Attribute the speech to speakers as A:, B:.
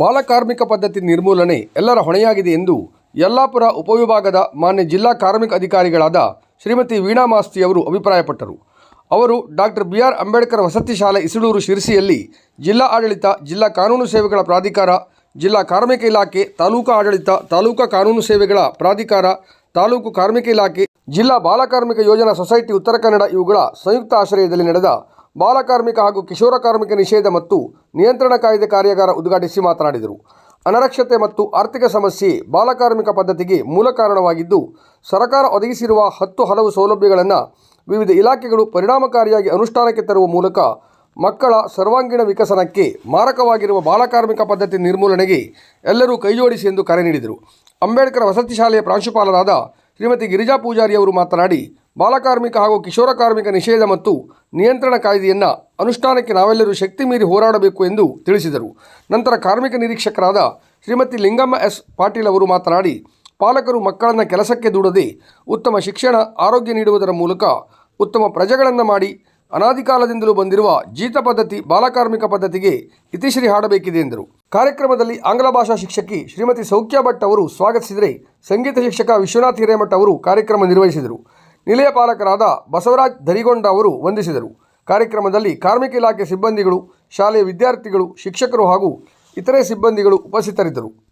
A: ಬಾಲಕಾರ್ಮಿಕ ಪದ್ಧತಿ ನಿರ್ಮೂಲನೆ ಎಲ್ಲರ ಹೊಣೆಯಾಗಿದೆ ಎಂದು ಯಲ್ಲಾಪುರ ಉಪವಿಭಾಗದ ಮಾನ್ಯ ಜಿಲ್ಲಾ ಕಾರ್ಮಿಕ ಅಧಿಕಾರಿಗಳಾದ ಶ್ರೀಮತಿ ವೀಣಾ ಮಾಸ್ತಿ ಅವರು ಅಭಿಪ್ರಾಯಪಟ್ಟರು. ಅವರು ಡಾಕ್ಟರ್ ಬಿ ಆರ್ ಅಂಬೇಡ್ಕರ್ ವಸತಿ ಶಾಲೆ ಇಸಳೂರು ಶಿರಸಿಯಲ್ಲಿ ಜಿಲ್ಲಾ ಆಡಳಿತ, ಜಿಲ್ಲಾ ಕಾನೂನು ಸೇವೆಗಳ ಪ್ರಾಧಿಕಾರ, ಜಿಲ್ಲಾ ಕಾರ್ಮಿಕ ಇಲಾಖೆ, ತಾಲೂಕು ಆಡಳಿತ, ತಾಲೂಕಾ ಕಾನೂನು ಸೇವೆಗಳ ಪ್ರಾಧಿಕಾರ, ತಾಲೂಕು ಕಾರ್ಮಿಕ ಇಲಾಖೆ, ಜಿಲ್ಲಾ ಬಾಲಕಾರ್ಮಿಕ ಯೋಜನಾ ಸೊಸೈಟಿ ಉತ್ತರ ಕನ್ನಡ ಇವುಗಳ ಸಂಯುಕ್ತ ಆಶ್ರಯದಲ್ಲಿ ನಡೆದ ಬಾಲಕಾರ್ಮಿಕ ಹಾಗೂ ಕಿಶೋರ ಕಾರ್ಮಿಕ ನಿಷೇಧ ಮತ್ತು ನಿಯಂತ್ರಣ ಕಾಯ್ದೆ ಕಾರ್ಯಾಗಾರ ಉದ್ಘಾಟಿಸಿ ಮಾತನಾಡಿದರು. ಅನರಕ್ಷತೆ ಮತ್ತು ಆರ್ಥಿಕ ಸಮಸ್ಯೆ ಬಾಲಕಾರ್ಮಿಕ ಪದ್ಧತಿಗೆ ಮೂಲ ಕಾರಣವಾಗಿದ್ದು, ಸರ್ಕಾರ ಒದಗಿಸಿರುವ ಹತ್ತು ಹಲವು ಸೌಲಭ್ಯಗಳನ್ನು ವಿವಿಧ ಇಲಾಖೆಗಳು ಪರಿಣಾಮಕಾರಿಯಾಗಿ ಅನುಷ್ಠಾನಕ್ಕೆ ತರುವ ಮೂಲಕ ಮಕ್ಕಳ ಸರ್ವಾಂಗೀಣ ವಿಕಸನಕ್ಕೆ ಮಾರಕವಾಗಿರುವ ಬಾಲಕಾರ್ಮಿಕ ಪದ್ಧತಿ ನಿರ್ಮೂಲನೆಗೆ ಎಲ್ಲರೂ ಕೈಜೋಡಿಸಿ ಎಂದು ಕರೆ ನೀಡಿದರು. ಅಂಬೇಡ್ಕರ್ ವಸತಿ ಶಾಲೆಯ ಪ್ರಾಂಶುಪಾಲರಾದ ಶ್ರೀಮತಿ ಗಿರಿಜಾ ಪೂಜಾರಿ ಅವರು ಮಾತನಾಡಿ ಬಾಲಕಾರ್ಮಿಕ ಹಾಗೂ ಕಿಶೋರ ಕಾರ್ಮಿಕ ನಿಷೇಧ ಮತ್ತು ನಿಯಂತ್ರಣ ಕಾಯ್ದೆಯನ್ನು ಅನುಷ್ಠಾನಕ್ಕೆ ನಾವೆಲ್ಲರೂ ಶಕ್ತಿ ಮೀರಿ ಹೋರಾಡಬೇಕು ಎಂದು ತಿಳಿಸಿದರು. ನಂತರ ಕಾರ್ಮಿಕ ನಿರೀಕ್ಷಕರಾದ ಶ್ರೀಮತಿ ಲಿಂಗಮ್ಮ ಎಸ್ ಪಾಟೀಲ್ ಅವರು ಮಾತನಾಡಿ, ಪಾಲಕರು ಮಕ್ಕಳನ್ನು ಕೆಲಸಕ್ಕೆ ದೂಡದೆ ಉತ್ತಮ ಶಿಕ್ಷಣ, ಆರೋಗ್ಯ ನೀಡುವುದರ ಮೂಲಕ ಉತ್ತಮ ಪ್ರಜೆಗಳನ್ನು ಮಾಡಿ ಅನಾದಿಕಾಲದಿಂದಲೂ ಬಂದಿರುವ ಜೀತ ಪದ್ಧತಿ ಬಾಲಕಾರ್ಮಿಕ ಪದ್ಧತಿಗೆ ಇತಿಶ್ರೀ ಹಾಡಬೇಕಿದೆ ಎಂದರು. ಕಾರ್ಯಕ್ರಮದಲ್ಲಿ ಆಂಗ್ಲ ಭಾಷಾ ಶಿಕ್ಷಕಿ ಶ್ರೀಮತಿ ಸೌಖ್ಯ ಭಟ್ ಅವರು ಸ್ವಾಗತಿಸಿದರೆ ಸಂಗೀತ ಶಿಕ್ಷಕ ವಿಶ್ವನಾಥ್ ಹಿರೇಮಠ ಅವರು ಕಾರ್ಯಕ್ರಮ ನಿರ್ವಹಿಸಿದರು. ನಿಲಯ ಪಾಲಕರಾದ ಬಸವರಾಜ್ ಧರಿಗೊಂಡ ಅವರು ವಂದಿಸಿದರು. ಕಾರ್ಯಕ್ರಮದಲ್ಲಿ ಕಾರ್ಮಿಕ ಇಲಾಖೆ ಸಿಬ್ಬಂದಿಗಳು, ಶಾಲೆಯ ವಿದ್ಯಾರ್ಥಿಗಳು, ಶಿಕ್ಷಕರು ಹಾಗೂ ಇತರೆ ಸಿಬ್ಬಂದಿಗಳು ಉಪಸ್ಥಿತರಿದ್ದರು.